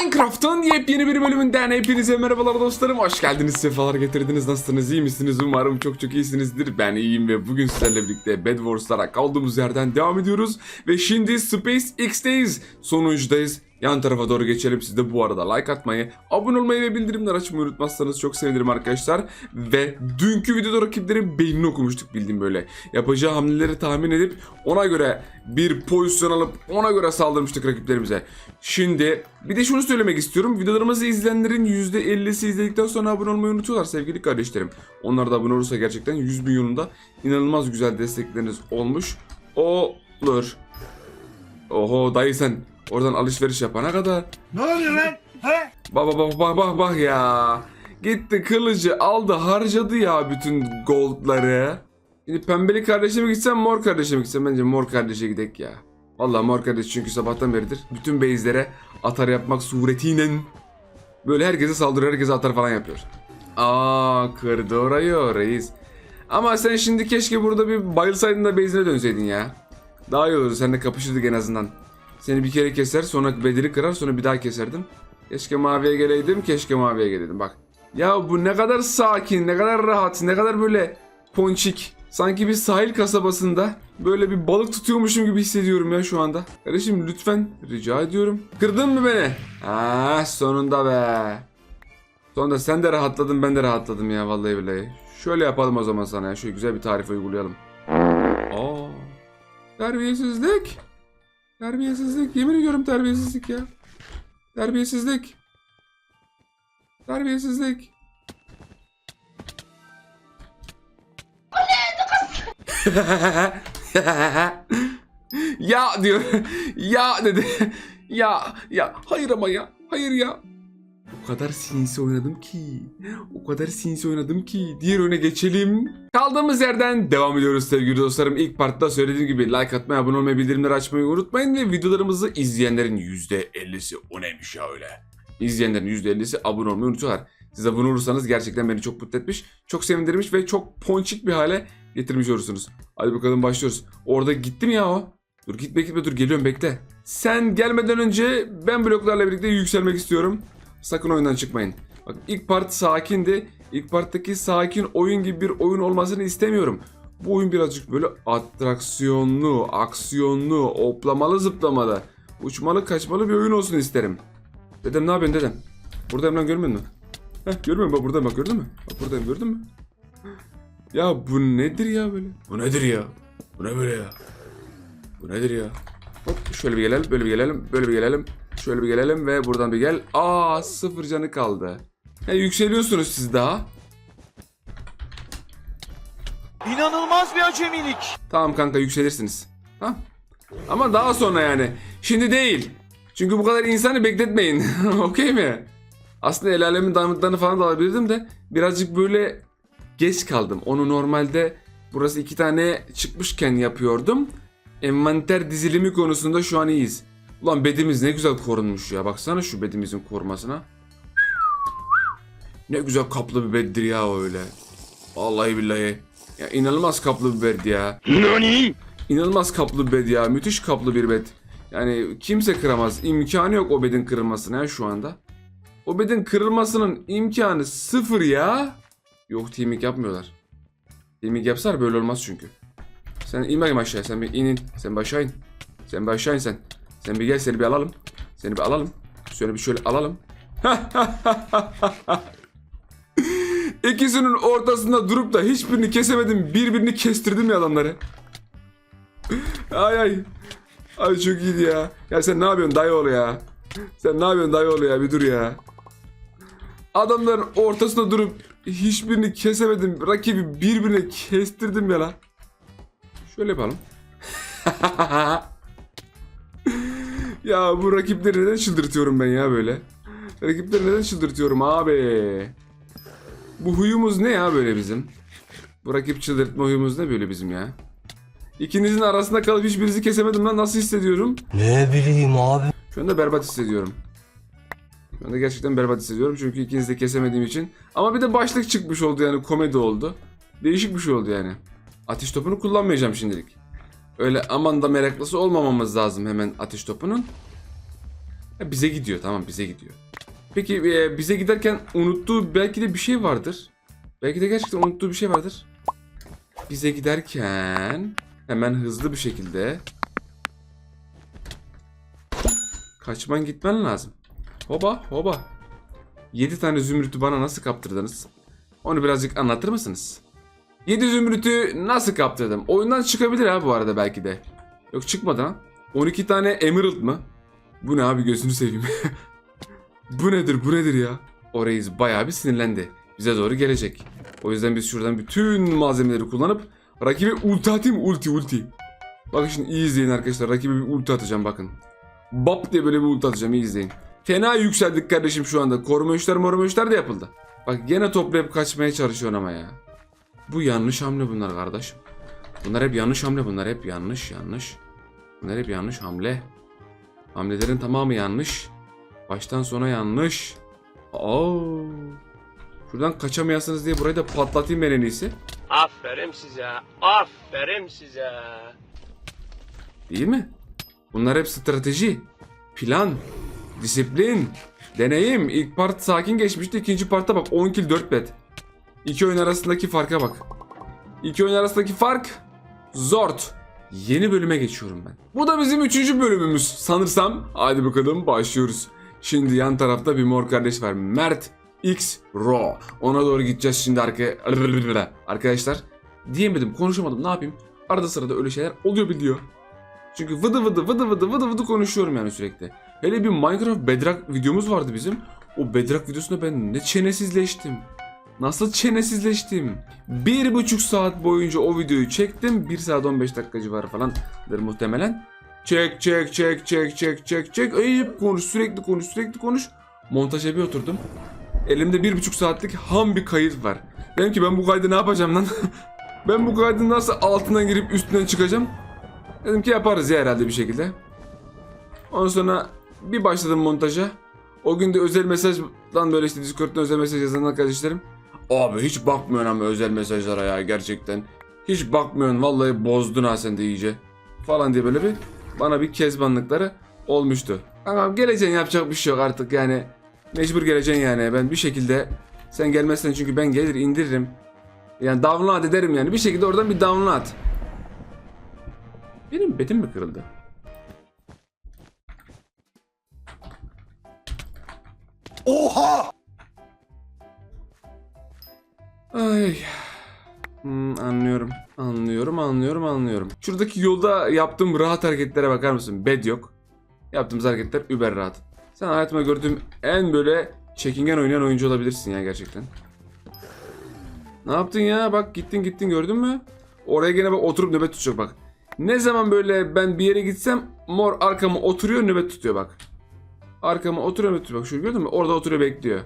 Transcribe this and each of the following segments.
Minecraft'ın yepyeni bir bölümünden hepinize merhabalar dostlarım. Hoş geldiniz, sefalar getirdiniz. Nasılsınız, iyi misiniz? Umarım çok çok iyisinizdir. Ben iyiyim ve bugün sizlerle birlikte Bed Wars'lara kaldığımız yerden devam ediyoruz. Ve şimdi SpaceX'teyiz. Sonuncudayız. Yan tarafa doğru geçelim. Siz de bu arada like atmayı, abone olmayı ve bildirimler açmayı unutmazsanız çok sevinirim arkadaşlar. Ve dünkü videoda rakiplerin beynini okumuştuk bildiğim böyle. Yapacağı hamleleri tahmin edip ona göre bir pozisyon alıp ona göre saldırmıştık rakiplerimize. Şimdi bir de şunu söylemek istiyorum. Videolarımızı izleyenlerin %50'si izledikten sonra abone olmayı unutuyorlar sevgili kardeşlerim. Onlar da abone olursa gerçekten 100 milyonunda inanılmaz güzel destekleriniz olmuş olur. Oho dayı sen oradan alışveriş yapana kadar. Ne oluyor lan? He? Bak bak bak bak bak ya. Gitti kılıcı aldı harcadı ya bütün goldları. Şimdi pembeli kardeşe mi gitsem mor kardeşe mi gitsem bence mor kardeşe gidek ya. Vallahi mor kardeş çünkü sabahtan beridir bütün base'lere atar yapmak suretiyle böyle herkese saldırıyor herkese atar falan yapıyor. Aa kırdı orayı reis. Ama sen şimdi keşke burada bir bayılsaydın da base'ine dönseydin ya. Daha iyi olurdu seninle kapışırdık en azından. Seni bir kere keser sonra bedeli kırar sonra bir daha keserdim. Keşke maviye geleydim keşke maviye geleydim bak. Ya bu ne kadar sakin ne kadar rahat ne kadar böyle ponçik. Sanki bir sahil kasabasında böyle bir balık tutuyormuşum gibi hissediyorum ya şu anda. Kardeşim lütfen rica ediyorum. Kırdın mı beni? Ah sonunda be. Sonunda sen de rahatladın ben de rahatladım ya vallahi billahi. Şöyle yapalım o zaman sana ya. Şöyle güzel bir tarif uygulayalım. Aa. Terbiyesizlik. Terbiyesizlik. Yemin ediyorum terbiyesizlik ya. Terbiyesizlik. Terbiyesizlik. ya diyor. ya dedi. ya ya hayır ama ya. Hayır ya. O kadar sinsi oynadım ki. O kadar sinsi oynadım ki. Diğer öne geçelim. Kaldığımız yerden devam ediyoruz sevgili dostlarım. İlk partta söylediğim gibi like atmayı, abone olmayı, bildirimleri açmayı unutmayın. Ve videolarımızı izleyenlerin %50'si o neymiş ya öyle. İzleyenlerin %50'si abone olmayı unutuyorlar. Siz abone olursanız gerçekten beni çok mutlu etmiş. Çok sevindirmiş ve çok ponçik bir hale getirmiş olursunuz. Hadi bakalım başlıyoruz. Orada gittim ya o. Dur gitme gitme dur geliyorum bekle. Sen gelmeden önce ben bloklarla birlikte yükselmek istiyorum. Sakın oyundan çıkmayın. Bak ilk part sakindi. İlk parttaki sakin oyun gibi bir oyun olmasını istemiyorum. Bu oyun birazcık böyle atraksiyonlu, aksiyonlu, hoplamalı zıplamalı, uçmalı kaçmalı bir oyun olsun isterim. Dedem ne yapıyorsun dedem? Buradayım lan görmüyor musun? Heh görmüyor musun? Bak buradayım bak gördün mü? Bak buradayım gördün mü? Ya bu nedir ya böyle? Bu nedir ya? Bu ne böyle ya? Bu nedir ya? Hop şöyle bir gelelim, böyle bir gelelim, böyle bir gelelim. Şöyle bir gelelim ve buradan bir gel. Aa sıfır canı kaldı. He, yükseliyorsunuz siz daha. İnanılmaz bir acemilik. Tamam kanka yükselirsiniz. Ha? Ama daha sonra yani. Şimdi değil. Çünkü bu kadar insanı bekletmeyin. Okey mi? Aslında el alemin diamondlarını falan da alabilirdim de birazcık böyle geç kaldım. Onu normalde burası iki tane çıkmışken yapıyordum. Envanter dizilimi konusunda şu an iyiyiz. Ulan bedimiz ne güzel korunmuş ya. Baksana şu bedimizin korumasına. Ne güzel kaplı bir beddir ya öyle. Vallahi billahi. Ya inanılmaz kaplı bir bed ya. Nani? İnanılmaz kaplı bir bed ya. Müthiş kaplı bir bed. Yani kimse kıramaz. İmkanı yok o bedin kırılmasına ya şu anda. O bedin kırılmasının imkanı sıfır ya. Yok teaming yapmıyorlar. Teaming yapsalar böyle olmaz çünkü. Sen in bakayım aşağıya. Sen bir in in. Sen bir aşağı in. Sen bir aşağı in sen. Sen bir gel seni bir alalım. Seni bir alalım. Şöyle bir şöyle alalım. İkisinin ortasında durup da hiçbirini kesemedim. Birbirini kestirdim ya adamları. Ay ay. Ay çok iyiydi ya. Ya sen ne yapıyorsun dayı oğlu ya? Sen ne yapıyorsun dayı oğlu ya? Bir dur ya. Adamların ortasında durup hiçbirini kesemedim. Rakibi birbirine kestirdim ya lan. Şöyle yapalım. ya bu rakipleri neden çıldırtıyorum ben ya böyle? Rakipleri neden çıldırtıyorum abi? Bu huyumuz ne ya böyle bizim? Bu rakip çıldırtma huyumuz ne böyle bizim ya? İkinizin arasında kalıp hiçbirinizi kesemedim lan nasıl hissediyorum? Ne bileyim abi. Şu anda berbat hissediyorum. Şu anda gerçekten berbat hissediyorum çünkü ikinizi de kesemediğim için. Ama bir de başlık çıkmış oldu yani komedi oldu. Değişik bir şey oldu yani. Ateş topunu kullanmayacağım şimdilik. Öyle aman da meraklısı olmamamız lazım hemen ateş topunun. Ha, bize gidiyor tamam bize gidiyor. Peki e, bize giderken unuttuğu belki de bir şey vardır. Belki de gerçekten unuttuğu bir şey vardır. Bize giderken hemen hızlı bir şekilde kaçman gitmen lazım. Hoba hoba. 7 tane zümrütü bana nasıl kaptırdınız? Onu birazcık anlatır mısınız? 7 zümrütü nasıl kaptırdım? Oyundan çıkabilir ha bu arada belki de. Yok çıkmadı ha. 12 tane emerald mı? Bu ne abi gözünü seveyim. bu nedir bu nedir ya? O reis bayağı bir sinirlendi. Bize doğru gelecek. O yüzden biz şuradan bütün malzemeleri kullanıp rakibe ulti atayım ulti ulti. Bakın şimdi iyi izleyin arkadaşlar. Rakibe bir ulti atacağım bakın. Bap diye böyle bir ulti atacağım iyi izleyin. Fena yükseldik kardeşim şu anda. Koruma işler moruma işler de yapıldı. Bak gene toplayıp kaçmaya çalışıyorsun ama ya. Bu yanlış hamle bunlar kardeşim. Bunlar hep yanlış hamle bunlar hep yanlış yanlış. Bunlar hep yanlış hamle. Hamlelerin tamamı yanlış. Baştan sona yanlış. Aa. Şuradan kaçamayasınız diye burayı da patlatayım ben en iyisi. Aferin size. Aferin size. Değil mi? Bunlar hep strateji, plan, disiplin, deneyim. İlk part sakin geçmişti. ikinci partta bak 10 kill 4 bet. İki oyun arasındaki farka bak. İki oyun arasındaki fark zort. Yeni bölüme geçiyorum ben. Bu da bizim üçüncü bölümümüz sanırsam. Hadi bakalım başlıyoruz. Şimdi yan tarafta bir mor kardeş var. Mert X Ro. Ona doğru gideceğiz şimdi arka... Arkadaşlar diyemedim konuşamadım ne yapayım. Arada sırada öyle şeyler oluyor biliyor. Çünkü vıdı vıdı vıdı vıdı vıdı vıdı konuşuyorum yani sürekli. Hele bir Minecraft Bedrock videomuz vardı bizim. O Bedrock videosunda ben ne çenesizleştim. Nasıl çenesizleştim. Bir buçuk saat boyunca o videoyu çektim. 1 saat 15 dakika civarı falandır muhtemelen. Çek çek çek çek çek çek çek. Eyüp konuş sürekli konuş sürekli konuş. Montaja bir oturdum. Elimde bir buçuk saatlik ham bir kayıt var. Dedim ki ben bu kaydı ne yapacağım lan? ben bu kaydın nasıl altından girip üstünden çıkacağım? Dedim ki yaparız ya herhalde bir şekilde. Ondan sonra bir başladım montaja. O gün de özel mesajdan böyle işte Discord'dan özel mesaj yazan arkadaşlarım. Abi hiç bakmıyorsun ama özel mesajlara ya gerçekten. Hiç bakmıyorsun vallahi bozdun ha sen de iyice. Falan diye böyle bir bana bir kezbanlıkları olmuştu. Tamam geleceksin yapacak bir şey yok artık yani. Mecbur geleceksin yani ben bir şekilde sen gelmezsen çünkü ben gelir indiririm. Yani download ederim yani bir şekilde oradan bir download. Benim bedim mi kırıldı? Oha! Ay. Hmm, anlıyorum. Anlıyorum, anlıyorum, anlıyorum. Şuradaki yolda yaptığım rahat hareketlere bakar mısın? Bed yok. Yaptığımız hareketler über rahat. Sen hayatımda gördüğüm en böyle çekingen oynayan oyuncu olabilirsin ya gerçekten. Ne yaptın ya? Bak gittin gittin gördün mü? Oraya gene bak oturup nöbet tutacak bak. Ne zaman böyle ben bir yere gitsem mor arkama oturuyor nöbet tutuyor bak. Arkama oturuyor nöbet tutuyor bak şunu gördün mü? Orada oturuyor bekliyor.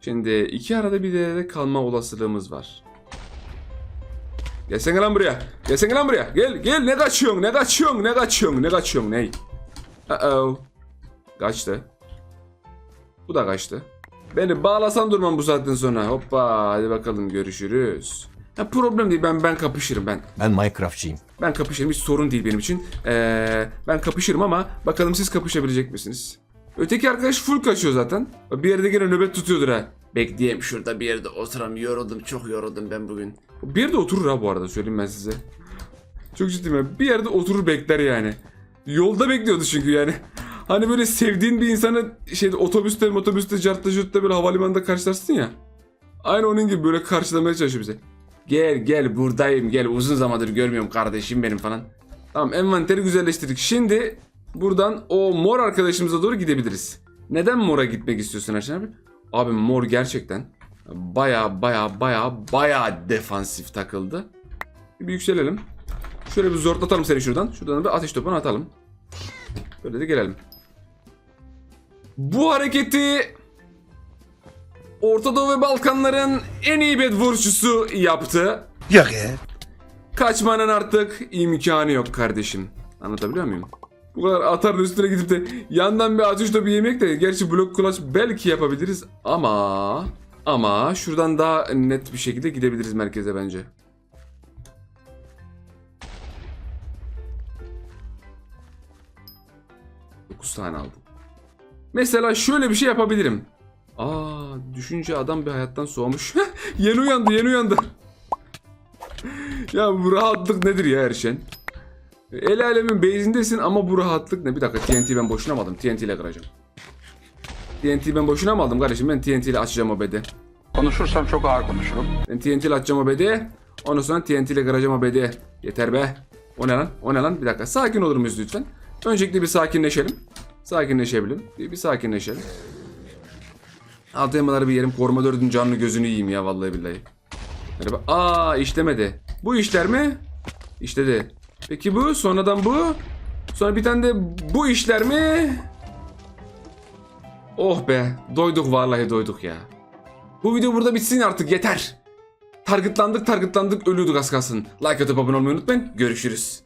Şimdi iki arada bir derede kalma olasılığımız var. Gelsene lan buraya. Gelsene lan buraya. Gel gel ne kaçıyorsun ne kaçıyorsun ne kaçıyorsun ne kaçıyorsun ney? Uh oh. Kaçtı. Bu da kaçtı. Beni bağlasan durmam bu saatten sonra. Hoppa hadi bakalım görüşürüz. Ha, problem değil ben ben kapışırım ben. Ben Minecraftçıyım. Ben kapışırım hiç sorun değil benim için. Ee, ben kapışırım ama bakalım siz kapışabilecek misiniz? Öteki arkadaş full kaçıyor zaten. Bir yerde gene nöbet tutuyordur ha. Bekleyeyim şurada bir yerde oturam yoruldum çok yoruldum ben bugün. Bir yerde oturur ha bu arada söyleyeyim ben size. Çok ciddiyim ya. Bir yerde oturur bekler yani. Yolda bekliyordu çünkü yani. Hani böyle sevdiğin bir insanı şeyde otobüste otobüste cartta jurtta böyle havalimanında karşılarsın ya. Aynı onun gibi böyle karşılamaya çalışıyor bize. Gel gel buradayım gel uzun zamandır görmüyorum kardeşim benim falan. Tamam envanteri güzelleştirdik. Şimdi buradan o mor arkadaşımıza doğru gidebiliriz. Neden mora gitmek istiyorsun Erşen abi? Abi mor gerçekten baya baya baya baya defansif takıldı. Bir yükselelim. Şöyle bir zorlatalım seni şuradan. Şuradan bir ateş topunu atalım. Böyle de gelelim. Bu hareketi Orta Doğu ve Balkanların en iyi bed vuruşçusu yaptı. Yok ya. Kaçmanın artık imkanı yok kardeşim. Anlatabiliyor muyum? Bu kadar atarın üstüne gidip de yandan bir ateş topu yemek de gerçi blok kulaç belki yapabiliriz ama ama şuradan daha net bir şekilde gidebiliriz merkeze bence. Dokuz tane aldım. Mesela şöyle bir şey yapabilirim. Aa düşünce adam bir hayattan soğumuş. yeni uyandı yeni uyandı. ya bu rahatlık nedir ya Erşen? El alemin base'indesin ama bu rahatlık ne? Bir dakika TNT ben boşuna mı aldım? TNT ile kıracağım. TNT ben boşuna mı aldım kardeşim? Ben TNT ile açacağım o bedi. Konuşursam çok ağır konuşurum. Ben TNT ile açacağım o bedi. Ondan sonra TNT ile kıracağım o bedi. Yeter be. O ne lan? O ne lan? Bir dakika. Sakin olur muyuz lütfen? Öncelikle bir sakinleşelim. Sakinleşelim. Bir, bir sakinleşelim. Alt elmaları bir yerim. Koruma dördün canlı gözünü yiyeyim ya vallahi billahi. Merhaba. Aa işlemedi. Bu işler mi? İşledi. Peki bu? Sonradan bu? Sonra bir tane de bu işler mi? Oh be. Doyduk vallahi doyduk ya. Bu video burada bitsin artık yeter. Targetlandık targetlandık ölüyorduk az kalsın. Like atıp abone olmayı unutmayın. Görüşürüz.